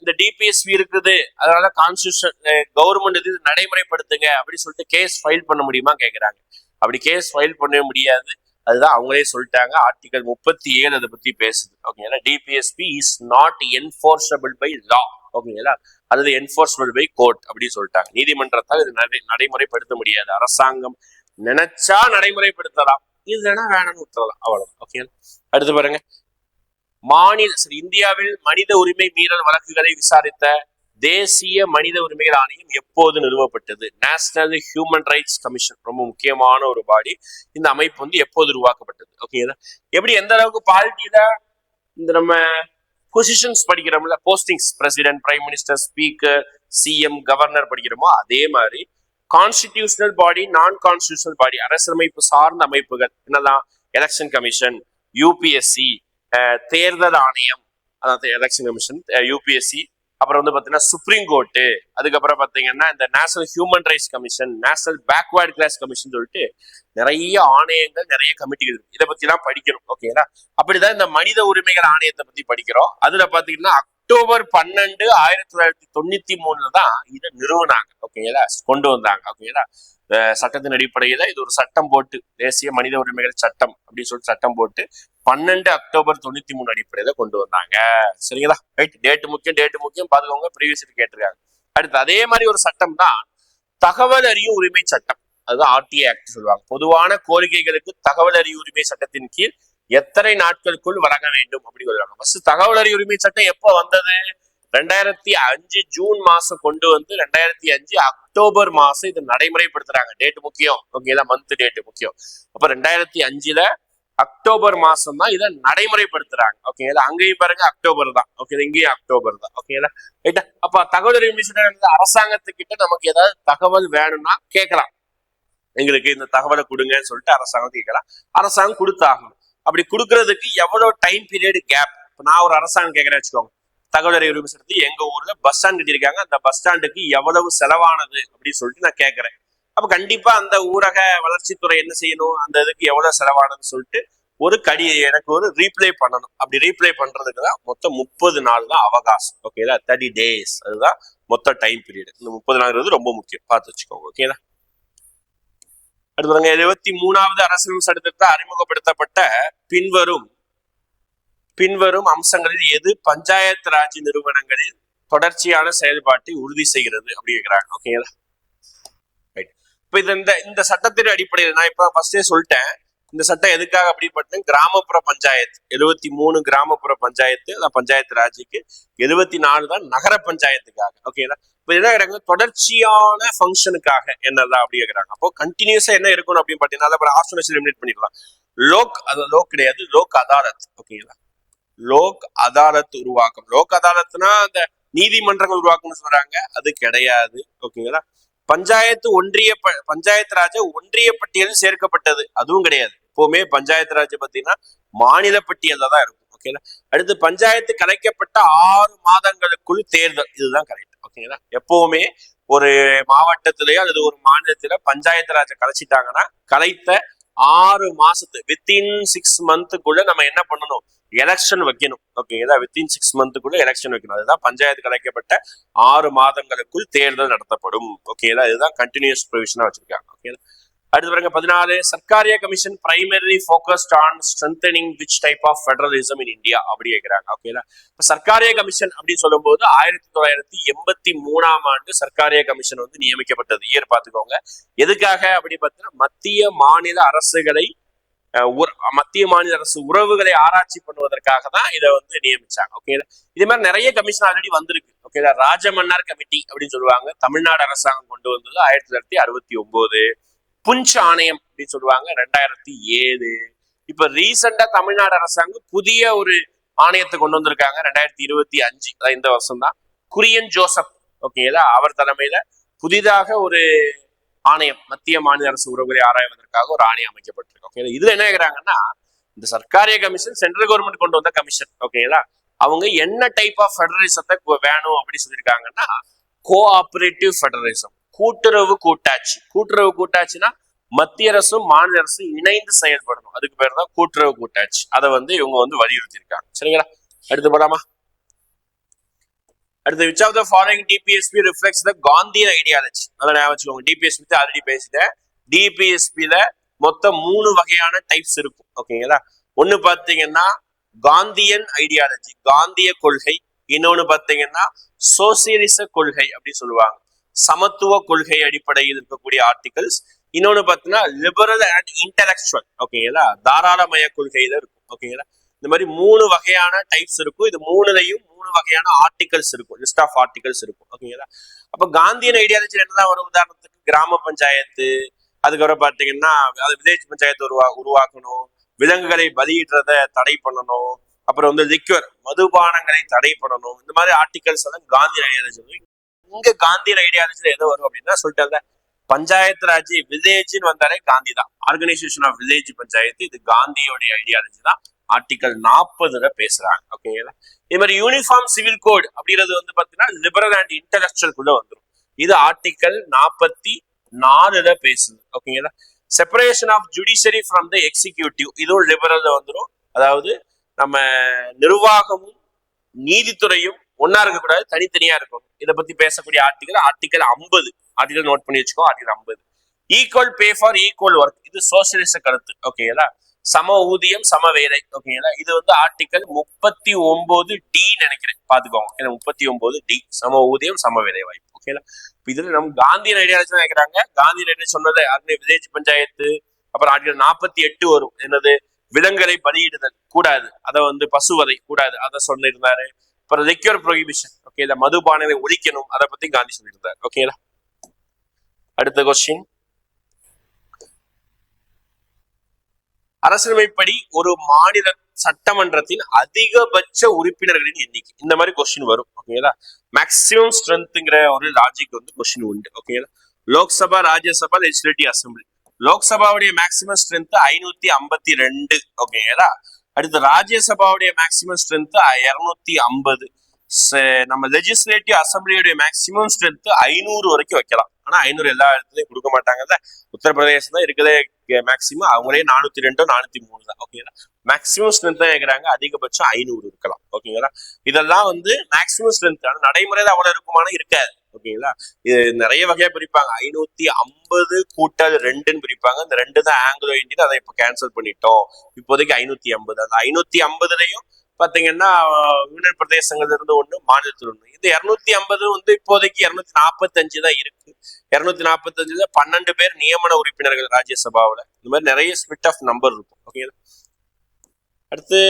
இந்த டிபிஎஸ்பி இருக்குது. அதனால கான்ஸ்டியூஷன் கவர்மெண்ட் இது நடைமுறைப்படுத்துங்க அப்படின்னு சொல்லிட்டு கேஸ் ஃபைல் பண்ண முடியுமா கேக்குறாங்க. அப்படி கேஸ் ஃபைல் பண்ண முடியாது. அதுதான் அவங்களே சொல்லிட்டாங்க. ஆர்டிகல் முப்பத்தி ஏழு அதை பத்தி பேசுது. ஓகேங்களா DPSP is not enforceable by law ஓகேங்களா? அதாவது என்ஃபோர்ஸ்மெண்ட் பை கோர்ட் அப்படின்னு சொல்லிட்டாங்க. நீதிமன்றத்தால் இது நடை- நடைமுறைப்படுத்த முடியாது. அரசாங்கம் நினைச்சா நடைமுறைப்படுத்தலாம். இல்லைன்னா வேணும்னு விட்டுறலாம். அவ்வளவு ஓகே அடுத்து பாருங்க. மாநில சரி இந்தியாவில் மனித உரிமை மீறல் வழக்குகளை விசாரித்த தேசிய மனித உரிமைகள் ஆணையம் எப்போது நிறுவப்பட்டது? நேஷனல் ஹியூமன் ரைட்ஸ் கமிஷன் ரொம்ப முக்கியமான ஒரு பாடி. இந்த அமைப்பு வந்து எப்போது உருவாக்கப்பட்டது? ஓகேங்களா? எப்படி எந்த அளவுக்கு பாலிட்டியில இந்த நம்ம positions படிக்கிறோம்ல postings president prime minister speaker CM governor படிக்கிறோமோ அதே மாதிரி கான்ஸ்டிடியூஷனல் பாடி நான் கான்ஸ்டியூஷனல் பாடி அரசமைப்பு சார்ந்த அமைப்புகள் என்னதான்? எலெக்ஷன் கமிஷன் யூபிஎஸ்சி தேர்தல் ஆணையம் அதாவது எலெக்ஷன் கமிஷன் யூபிஎஸ்சி அப்புறம் வந்து பாத்தீங்கன்னா சுப்ரீம் கோர்ட்டு அதுக்கப்புறம் பாத்தீங்கன்னா இந்த national human rights commission national backward class commission சொல்லிட்டு நிறைய ஆணையங்கள் நிறைய கமிட்டிகள் இருக்கு. இதை பத்தி படிக்கிறோம் ஓகேங்களா அப்படிதான் இந்த மனித உரிமைகள் ஆணையத்தை பத்தி படிக்கிறோம். அதுல பாத்தீங்கன்னா அக்டோபர் பன்னெண்டு ஆயிரத்தி தொள்ளாயிரத்தி தொண்ணூத்தி மூணுல தான் இதை நிறுவனாங்க ஓகேங்களா கொண்டு வந்தாங்க ஓகேங்களா சட்டத்தின் அடிப்படையில இது ஒரு சட்டம் போட்டு தேசிய மனித உரிமைகள் சட்டம் அப்படின்னு சொல்லிட்டு சட்டம் போட்டு பன்னெண்டு அக்டோபர் தொண்ணூத்தி மூணு அடிப்படையில கொண்டு வந்தாங்க. சரிங்களா? ரைட் டேட் முக்கியம் டேட் முக்கியம். பாத்துக்கோங்க ப்ரீவியஸ் கேட்டிருக்காங்க. அடுத்து அதே மாதிரி ஒரு சட்டம் தான் தகவல் அறியும் உரிமை சட்டம். அதுதான் ஆர்டிஐ ஆக்ட் சொல்லுவாங்க. பொதுவான கோரிக்கைகளுக்கு தகவல் அறியும் உரிமை சட்டத்தின் கீழ் எத்தனை நாட்களுக்குள் வழங்க வேண்டும் அப்படின்னு சொல்லுவாங்க ஃபர்ஸ்ட் தகவல் அறியும் உரிமை சட்டம் எப்போ வந்தது? ரெண்டாயிரத்தி அஞ்சு ஜூன் மாசம் கொண்டு வந்து ரெண்டாயிரத்தி அஞ்சு அக்டோபர் மாசம் இது நடைமுறைப்படுத்துறாங்க. டேட் முக்கியம். ஓகேதான் மந்த் டேட் முக்கியம். அப்ப ரெண்டாயிரத்தி அஞ்சுல அக்டோபர் மாசம் தான் இதை நடைமுறைப்படுத்துறாங்க. ஓகேங்களா அங்கேயும் பாருங்க அக்டோபர் தான். ஓகே இங்கேயும் அக்டோபர் தான். ஓகேங்களா ரைட்டா அப்ப தகவல் அறியும் அரசாங்கத்துக்கிட்ட நமக்கு ஏதாவது தகவல் வேணும்னா கேட்கலாம். எங்களுக்கு இந்த தகவலை கொடுங்கன்னு சொல்லிட்டு அரசாங்கம் கேட்கலாம். அரசாங்கம் கொடுத்தாகணும். அப்படி கொடுக்கறதுக்கு எவ்வளவு டைம் பீரியட் கேப் இப்போ நான் ஒரு அரசாங்கம் கேட்கறேன் வச்சுக்கோங்க. தகவல் அறிவு உரிமை எங்க ஊர்ல பஸ் ஸ்டாண்ட் கட்டியிருக்காங்க. அந்த பஸ் ஸ்டாண்டுக்கு எவ்வளவு செலவானது? அப்படின்னு சொல்லிட்டு நான் கேட்கறேன். அப்ப கண்டிப்பா அந்த ஊரக வளர்ச்சித்துறை என்ன செய்யணும்? அந்த இதுக்கு எவ்வளவு செலவானதுன்னு சொல்லிட்டு ஒரு கடி எனக்கு ஒரு ரீப்ளை பண்ணணும். அப்படி ரீப்ளை பண்றதுக்கு தான் மொத்தம் முப்பது நாள் தான் அவகாசம் ஓகேங்களா தேர்ட்டி டேஸ் அதுதான் மொத்த டைம் பீரியட் இந்த முப்பது நாள் ரொம்ப முக்கியம். பார்த்து வச்சுக்கோங்க. ஓகேங்களா அடுத்து பாருங்க. இருபத்தி மூணாவது அரசியல் சட்டத்திட்டத்தில் அறிமுகப்படுத்தப்பட்ட பின்வரும் பின்வரும் அம்சங்களில் எது பஞ்சாயத்து ராஜ் நிறுவனங்களில் தொடர்ச்சியான செயல்பாட்டை உறுதி செய்கிறது? அப்படி ஓகேங்களா இப்ப இது இந்த இந்த சட்டத்தின் அடிப்படையில் நான் இப்ப ஃபர்ஸ்டே சொல்லிட்டேன். இந்த சட்டம் எதுக்காக அப்படின்னு கிராமப்புற பஞ்சாயத்து. எழுபத்தி மூணு கிராமப்புற பஞ்சாயத்து அதான் பஞ்சாயத்து ராஜுக்கு. எழுபத்தி நாலு தான் நகர பஞ்சாயத்துக்காக. ஓகேங்களா இப்ப என்ன கேக்குறாங்க? தொடர்ச்சியான ஃபங்க்ஷனுக்காக என்னதான் அப்படி கேக்குறாங்க. அப்போ கண்டினியூஸா என்ன இருக்கணும் அப்படின்னு பாத்தீங்கன்னா அதை ஆப்ஷன் எலிமினேட் பண்ணிடலாம் லோக் அது லோக் கிடையாது லோக் அதாலத். ஓகேங்களா லோக் அதாலத் உருவாக்கம். லோக் அதாலத்னா அந்த நீதிமன்றங்கள் உருவாக்கணும்னு சொல்றாங்க. அது கிடையாது. ஓகேங்களா பஞ்சாயத்து ஒன்றிய ப- பஞ்சாயத்து ராஜ் ஒன்றிய பட்டியலில் சேர்க்கப்பட்டது. அதுவும் கிடையாது. எப்பவுமே பஞ்சாயத்து ராஜ் பார்த்தீங்கன்னா மாநில பட்டியல்ல தான் இருக்கும். ஓகேங்களா அடுத்து பஞ்சாயத்து கலைக்கப்பட்ட ஆறு மாதங்களுக்குள் தேர்தல். இதுதான் கரெக்ட் ஓகேங்களா எப்பவுமே ஒரு மாவட்டத்திலேயோ அல்லது ஒரு மாநிலத்தில பஞ்சாயத்து ராஜை கலைச்சிட்டாங்கன்னா கலைத்த ஆறு மாசத்து வித்தின் சிக்ஸ் மந்த்துக்குள்ள நம்ம என்ன பண்ணணும்? எலெக்ஷன் வைக்கணும். ஓகேங்களா வித்தின் சிக்ஸ் மந்த்துக்குள்ள எலெக்ஷன் வைக்கணும். அதுதான் பஞ்சாயத்து கலைக்கப்பட்ட ஆறு மாதங்களுக்குள் தேர்தல் நடத்தப்படும். ஓகேங்களா இதுதான் கண்டினியூஸ் ப்ரொவிஷனா வச்சிருக்காங்க. ஓகேங்களா அடுத்து பாருங்க பதினாலு Sarkaria commission primary focused on strengthening which type of federalism in India அப்படி கேட்கிறாங்க ஓகேங்களா இப்ப சர்க்காரிய கமிஷன் அப்படின்னு சொல்லும்போது ஆயிரத்தி தொள்ளாயிரத்தி எண்பத்தி மூணாம் ஆண்டு சர்க்காரிய கமிஷன் வந்து நியமிக்கப்பட்டது. இயர் பார்த்துக்கோங்க. எதுக்காக அப்படி பார்த்தீங்கன்னா மத்திய மாநில அரசுகளை மத்திய மாநில அரசு உறவுகளை ஆராய்ச்சி பண்ணுவதற்காக தான் இதை வந்து நியமிச்சாங்க ஓகேங்களா இதே மாதிரி நிறைய கமிஷன் ஆல்ரெடி வந்திருக்கு ஓகேங்களா ராஜமன்னார் கமிட்டி அப்படின்னு சொல்லுவாங்க தமிழ்நாடு அரசாங்கம் கொண்டு வந்தது ஆயிரத்தி தொள்ளாயிரத்தி அறுபத்தி ஒன்பது புஞ்ச் ஆணையம் அப்படின்னு சொல்லுவாங்க ரெண்டாயிரத்தி ஏழு. இப்ப ரீசெண்டா தமிழ்நாடு அரசாங்கம் புதிய ஒரு ஆணையத்தை கொண்டு வந்திருக்காங்க ரெண்டாயிரத்தி இருபத்தி அஞ்சு இந்த வருஷம் தான் குரியன் ஜோசப் ஓகேங்களா அவர் தலைமையில புதிதாக ஒரு ஆணையம் மத்திய மாநில அரசு உறவுகளை ஆராய்வதற்காக ஒரு ஆணையம் அமைக்கப்பட்டிருக்கு ஓகேங்களா இதுல என்ன கேக்குறாங்கன்னா இந்த சர்க்காரிய கமிஷன் சென்ட்ரல் கவர்மெண்ட் கொண்டு வந்த கமிஷன் ஓகேங்களா அவங்க என்ன டைப் ஆஃப் ஃபெடரலிசத்தை வேணும் அப்படின்னு சொல்லியிருக்காங்கன்னா கோஆபரேட்டிவ் ஃபெடரலிசம் கூட்டுறவு கூட்டாட்சி. கூட்டுறவு கூட்டாட்சினா மத்திய அரசும் மாநில அரசும் இணைந்து செயல்படணும். அதுக்கு பேர் தான் கூட்டுறவு கூட்டாட்சி. அதை வந்து இவங்க வந்து வலியுறுத்தி இருக்காங்க சரிங்களா? அடுத்து போலாமா? அடுத்து which of the following DPSP reflects the Gandhian ideology அதை ஞாபகம் வச்சுக்கோங்க. டிபிஎஸ்பி தான் ஆல்ரெடி பேசிட்டேன். டிபிஎஸ்பில மொத்தம் மூணு வகையான டைப்ஸ் இருக்கும். ஓகேங்களா? ஒன்னு பாத்தீங்கன்னா காந்தியன் ஐடியாலஜி காந்திய கொள்கை. இன்னொன்னு பாத்தீங்கன்னா சோசியலிச கொள்கை அப்படின்னு சொல்லுவாங்க. சமத்துவ கொள்கை அடிப்படையில் இருக்கக்கூடிய ஆர்டிகல்ஸ் இன்னொன்னு பார்த்தீங்கன்னா லிபரல் அண்ட் இன்டலெக்சுவல் ஓகேங்களா தாராளமய கொள்கையில இருக்கும். ஓகேங்களா இந்த மாதிரி மூணு வகையான டைப்ஸ் இருக்கும். இது மூணுலையும் மூணு வகையான ஆர்டிகல்ஸ் இருக்கும். லிஸ்ட் ஆஃப் ஆர்டிகல்ஸ் இருக்கும். ஓகேங்களா அப்ப காந்தியன் ஐடியாலஜி என்னதான் வரும்? உதாரணத்துக்கு கிராம பஞ்சாயத்து அதுக்கப்புறம் பாத்தீங்கன்னா அது வில்லேஜ் பஞ்சாயத்து உருவா உருவாக்கணும். விலங்குகளை பலியிடுறத தடை பண்ணணும். அப்புறம் வந்து லிக்யூர் மதுபானங்களை தடை பண்ணணும். இந்த மாதிரி ஆர்டிகல்ஸ் எல்லாம் காந்தி ஐடியாலஜி இங்க காந்தியன் ஐடியாலஜில எது வரும் அப்படின்னா சொல்லிட்டு பஞ்சாயத்து ராஜ் வில்லேஜ்னு வந்தாலே காந்தி தான் ஆர்கனைசேஷன் ஆஃப் வில்லேஜ் பஞ்சாயத்து இது காந்தியோடைய ஐடியாலஜி தான் ஆர்டிகல் நாற்பதுல பேசுறாங்க ஓகேங்களா இது மாதிரி யூனிஃபார்ம் சிவில் கோட் அப்படிங்கிறது வந்து பாத்தீங்கன்னா லிபரல் அண்ட் இன்டலெக்சுவல் குள்ள வந்துடும் இது ஆர்டிகல் நாற்பத்தி நாலுல பேசுது ஓகேங்களா separation of judiciary from the executive இதுவும் லிபரல்ல வந்துடும் அதாவது நம்ம நிர்வாகமும் நீதித்துறையும் ஒன்னா இருக்கக்கூடாது தனித்தனியா இருக்கும். இதை பத்தி பேசக்கூடிய ஆர்டிகல் ஆர்டிகல் ஐம்பது. ஆர்டிகல் நோட் பண்ணி வச்சுக்கோ ஆர்டிகல் ஐம்பது. Equal pay for equal work இது சோசியலிச கருத்து ஓகேங்களா சம ஊதியம் சம வேலை ஓகேங்களா இது வந்து ஆர்டிகல் முப்பத்தி ஒன்பது டி நினைக்கிறேன். பாத்துக்கோங்க ஏன்னா முப்பத்தி ஒன்பது டி சம ஊதியம் சம வேலை வாய்ப்பு ஓகேங்களா இதுல நம்ம காந்தி ஐடியாலஜி தான் நினைக்கிறாங்க காந்தி ஐடியா சொன்னது? அது வில்லேஜ் பஞ்சாயத்து அப்புறம் ஆர்டிகல் நாற்பத்தி எட்டு வரும். என்னது? விலங்குகளை பலியிடுதல் கூடாது. அதை வந்து பசுவதை கூடாது. அதை சொன்னிருந்தாரு அப்புறம் லிக்யூர் ப்ரொஹிபிஷன் ஓகே இந்த மதுபானங்களை ஒழிக்கணும் அதை பத்தி காந்தி சொல்லியிருந்தார் ஓகேங்களா அடுத்த கொஸ்டின் அரசியலமைப்படி ஒரு மாநில சட்டமன்றத்தின் அதிகபட்ச உறுப்பினர்களின் எண்ணிக்கை இந்த மாதிரி கொஸ்டின் வரும் ஓகேங்களா மேக்சிமம் ஸ்ட்ரென்த்ங்கிற ஒரு லாஜிக் வந்து கொஸ்டின் உண்டு ஓகேங்களா லோக்சபா ராஜ்யசபா லெஜிஸ்லேட்டிவ் அசம்பிளி லோக்சபாவுடைய மேக்சிமம் ஸ்ட்ரென்த் ஐநூத்தி ஐம்பத்தி ரெண்டு ஓகேங்களா அடுத்து ராஜ்யசபாவுடைய மேக்சிமம் ஸ்ட்ரென்த் இரநூத்தி ஐம்பது. நம்ம லெஜிஸ்லேட்டிவ் அசம்பிளியுடைய மேக்சிமம் ஸ்ட்ரென்த் ஐநூறு வரைக்கும் வைக்கலாம். ஆனா ஐநூறு எல்லா இடத்துலையும் கொடுக்க மாட்டாங்கல்ல. உத்தரப்பிரதேசம் தான் இருக்கிறதே மேக்சிமம் அவங்களே நானூத்தி ரெண்டோ நானூத்தி மூணு தான். ஓகேங்களா மேக்சிமம் ஸ்ட்ரென்த் தான் கேட்கறாங்க அதிகபட்சம் ஐநூறு இருக்கலாம். ஓகேங்களா இதெல்லாம் வந்து மேக்சிமம் ஸ்ட்ரென்த் ஆனால் நடைமுறையில அவ்வளவு இருக்குமானா இருக்காது. ஓகேங்களா? இது நிறைய வகையா பிரிப்பாங்க. ஐநூத்தி ஐம்பது கூட்டல் ரெண்டுன்னு பிரிப்பாங்க. இந்த ரெண்டு தான் ஆங்கிலோ இந்தியன் அதை இப்போ கேன்சல் பண்ணிட்டோம். இப்போதைக்கு ஐநூத்தி ஐம்பது. அந்த ஐநூத்தி ஐம்பதுலயும் பாத்தீங்கன்னா யூனியன் பிரதேசங்கள்ல இருந்து ஒண்ணு மாநிலத்தில் ஒண்ணு. இது இருநூத்தி ஐம்பது வந்து இப்போதைக்கு இருநூத்தி நாற்பத்தஞ்சு தான் இருக்கு. இருநூத்தி நாற்பத்தஞ்சுல பன்னெண்டு பேர் நியமன உறுப்பினர்கள் ராஜ்யசபாவில். இந்த மாதிரி நிறைய ஸ்பிட் ஆஃப் நம்பர் இருக்கும். ஓகேங்களா? அடுத்து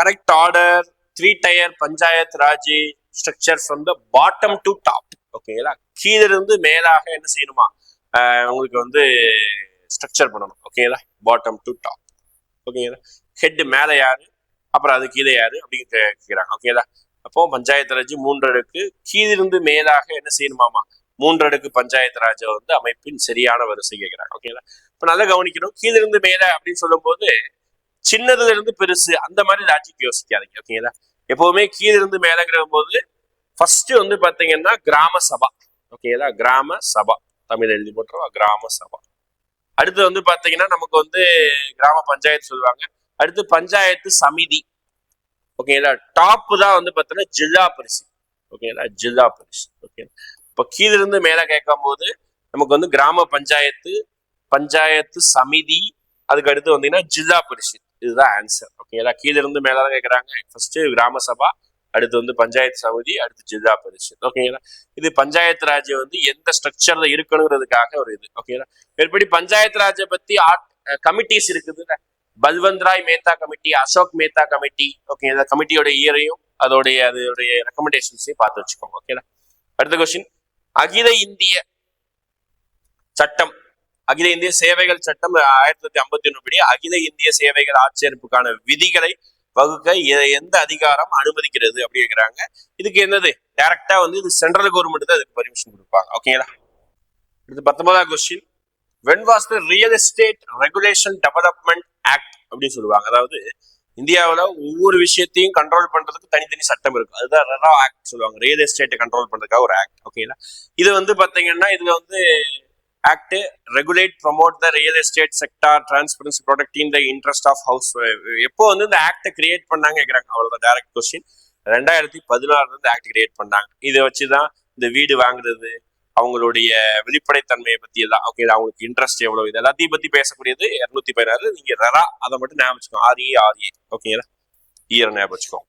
correct order three tier panchayat raj structure from the bottom to top ஓகேங்களா கீழே இருந்து மேலாக என்ன செய்யணுமா? உங்களுக்கு வந்து ஸ்ட்ரக்சர் பண்ணணும். ஓகேங்களா பாட்டம் டு டாப் ஓகேங்களா ஹெட் மேலே யாரு? அப்புறம் அது கீழே யாரு? அப்படின்னு கேட்குறாங்க ஓகேங்களா அப்போ பஞ்சாயத்து ராஜ் மூன்றடுக்கு கீழிருந்து மேலாக என்ன செய்யணுமாமா? மூன்றடுக்கு பஞ்சாயத்து ராஜா வந்து அமைப்பின் சரியான வரிசை கேட்கிறாங்க ஓகேங்களா இப்போ நல்லா கவனிக்கணும். கீழிருந்து மேலே அப்படின்னு சொல்லும்போது சின்னதுல இருந்து பெருசு அந்த மாதிரி லாஜிக் யோசிக்காதீங்க. ஓகேங்களா எப்பவுமே கீழிருந்து மேலங்கிற போது ஃபர்ஸ்ட் வந்து பாத்தீங்கன்னா கிராம சபா. ஓகேங்களா கிராம சபா. தமிழ் எழுதி போட்டுருவா கிராம சபா. அடுத்து வந்து பாத்தீங்கன்னா நமக்கு வந்து கிராம பஞ்சாயத்து சொல்லுவாங்க. அடுத்து பஞ்சாயத்து சமிதி. ஓகேங்களா டாப் தான் வந்து பாத்தீங்கன்னா ஜில்லா பரிசு. ஓகேங்களா ஜில்லா பரிசு. ஓகே இப்போ கீழிருந்து மேல கேட்கும் போது நமக்கு வந்து கிராம பஞ்சாயத்து பஞ்சாயத்து சமிதி அதுக்கு அடுத்து வந்தீங்கன்னா ஜில்லா பரிஷத் இதுதான் ஆன்சர் ஓகேங்களா கீழிருந்து மேலே தான் கேட்கறாங்க ஃபர்ஸ்ட் கிராம சபா அடுத்து வந்து பஞ்சாயத்து சமிதி அடுத்து ஜில்லா பரிஷத் ஓகேங்களா? இது பஞ்சாயத்து ராஜ் வந்து எந்த ஸ்ட்ரக்சர்ல இருக்கணுங்கிறதுக்காக ஒரு இது. ஓகேங்களா? மேற்படி பஞ்சாயத்து ராஜை பத்தி கமிட்டிஸ் இருக்குது. Balwant Rai Mehta committee Ashok Mehta committee okay கமிட்டியோட இயரையும் அதோடைய அதோடைய ரெக்கமெண்டேஷன்ஸையும் பார்த்து வச்சுக்கோங்க. ஓகேங்களா? அடுத்த கொஸ்டின் அகில இந்திய சட்டம். அகில இந்திய சேவைகள் சட்டம் ஆயிரத்தி தொள்ளாயிரத்தி ஐம்பத்தி ஒண்ணு படி அகில இந்திய சேவைகள் ஆட்சேர்ப்புக்கான விதிகளை வகுக்க எந்த அதிகாரம் அனுமதிக்கிறது அப்படி இதுக்கு என்னது? டைரக்டா வந்து இது சென்ட்ரல் கவர்மெண்ட் தான் இதுக்கு பர்மிஷன் கொடுப்பாங்க. ஓகேங்களா இது பத்தொன்பதாம் question when was the real estate regulation development act அப்படின்னு சொல்லுவாங்க. அதாவது இந்தியாவுல ஒவ்வொரு விஷயத்தையும் கண்ட்ரோல் பண்றதுக்கு தனித்தனி சட்டம் இருக்கு. அதுதான் ரெரா ஆக்ட் சொல்லுவாங்க. ரியல் எஸ்டேட்டை கண்ட்ரோல் பண்றதுக்காக ஒரு ஆக்ட் ஓகேங்களா இது வந்து பாத்தீங்கன்னா இதுல வந்து act regulate promote the real estate sector transparency in the interest of house எப்போ வந்து இந்த ஆக்டை கிரியேட் பண்ணாங்க கேட்குறாங்க அவ்வளோதான் டைரக்ட் கொஸ்டின் ரெண்டாயிரத்தி பதினாறுல இந்த ஆக்ட் கிரியேட் பண்ணாங்க. இதை வச்சுதான் இந்த வீடு வாங்குறது அவங்களுடைய வெளிப்படைத்தன்மையை பத்தி எல்லாம் ஓகே அவங்களுக்கு இன்ட்ரெஸ்ட் எவ்வளவு இது எல்லாத்தையும் பத்தி பேசக்கூடியது இருநூத்தி பதினாறு நீங்க ரெரா அதை மட்டும் ஞாபகம் வச்சுக்கோங்க. ஆர்ஏ ஆர்ஏ ஓகேங்களா இயர் ஞாபகம் வச்சுக்கோங்க.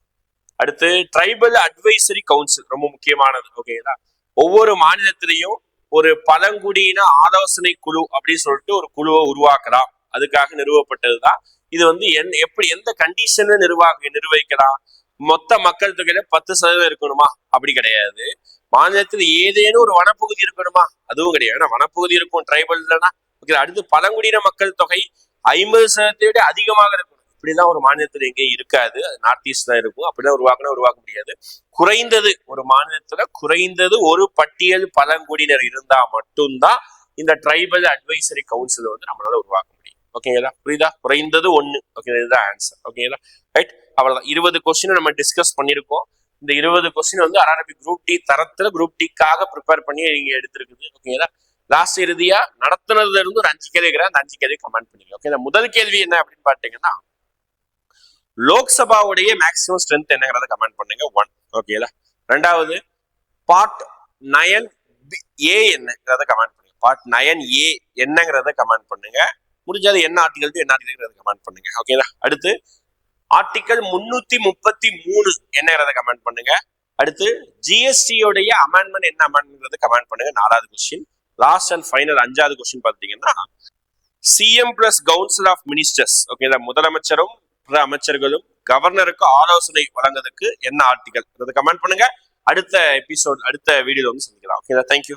அடுத்து ட்ரைபல் அட்வைசரி கவுன்சில் ரொம்ப முக்கியமானது ஓகேங்களா ஒவ்வொரு மாநிலத்திலையும் ஒரு பழங்குடியின ஆலோசனை குழு அப்படின்னு சொல்லிட்டு ஒரு குழுவை உருவாக்கலாம் அதுக்காக நிறுவப்பட்டதுதான். இது வந்து என் எப்படி எந்த கண்டிஷன்ல நிர்வாக நிர்வகிக்கலாம்? மொத்த மக்கள் தொகையில பத்து சதவீதம் இருக்கணுமா? அப்படி கிடையாது. மாநிலத்தில் ஏதேனும் ஒரு வனப்பகுதி இருக்கணுமா? அதுவும் கிடையாது. ஏன்னா வனப்பகுதி இருக்கும் ட்ரைபல்னா ஓகே அடுத்து பழங்குடியின மக்கள் தொகை ஐம்பது சதவீதத்தை விட அதிகமாக இருக்கும். இப்படிலாம் ஒரு மாநிலத்தில் எங்கேயும் இருக்காது. அது நார்த் ஈஸ்ட் தான் இருக்கும். அப்படிலாம் உருவாக்கினா உருவாக்க முடியாது. குறைந்தது ஒரு மாநிலத்துல குறைந்தது ஒரு பட்டியல் பழங்குடியினர் இருந்தா மட்டும்தான் இந்த ட்ரைபல் அட்வைசரி கவுன்சில் வந்து நம்மளால உருவாக்க முடியும். ஓகேங்களா புரியுதா? குறைந்தது ஒண்ணு. ஓகே இதுதான் ஆன்சர் ஓகேங்களா ரைட் அவ்வளவுதான். இருபது கொஸ்டின் நம்ம டிஸ்கஸ் பண்ணியிருக்கோம். இந்த இருபது கொஸ்டின் வந்து அரபிக் குரூப் டி தரத்துல குரூப் டிக்காக ப்ரிப்பேர் பண்ணி நீங்க எடுத்திருக்குது. ஓகேங்களா லாஸ்ட் இறுதியா நடத்துனதுல இருந்து ஒரு அஞ்சு கேள்வி இருக்கிறேன் அந்த அஞ்சு கேள்வி கமெண்ட் பண்ணிக்கலாம் ஓகே முதல் கேள்வி என்ன அப்படின்னு பாத்தீங்கன்னா லோக்சபாவுடைய மேக்ஸிமம் ஸ்ட்ரென்த் என்னங்கிறத கமெண்ட் பண்ணுங்க. ஒன் ஓகேங்களா ரெண்டாவது பார்ட் நயன் ஏ என்னங்கிறத கமெண்ட் பண்ணுங்க. பார்ட் நயன் ஏ என்னங்கிறத கமெண்ட் பண்ணுங்க. முடிஞ்சது என்ன ஆர்டிகல் என்ன ஆர்டிகல் கமெண்ட் பண்ணுங்க. ஓகேங்களா அடுத்து ஆர்டிகல் முன்னூத்தி முப்பத்தி மூணு என்னங்கிறத கமெண்ட் பண்ணுங்க. அடுத்து ஜிஎஸ்டியோடைய அமெண்ட்மெண்ட் என்ன அமெண்ட்மெண்ட் கமெண்ட் பண்ணுங்க. நாலாவது கொஸ்டின் லாஸ்ட் அண்ட் ஃபைனல் அஞ்சாவது கொஸ்டின் பாத்தீங்கன்னா CM plus council of ministers ஓகேதா முதலமைச்சரும் அமைச்சர்களும் கவர்னருக்கு ஆலோசனை வழங்குறதுக்கு என்ன ஆர்டிகல்? கமெண்ட் பண்ணுங்க. அடுத்த எபிசோட் அடுத்த வீடியோல வந்து சந்திக்கலாம். ஓகேங்களா தேங்க்யூ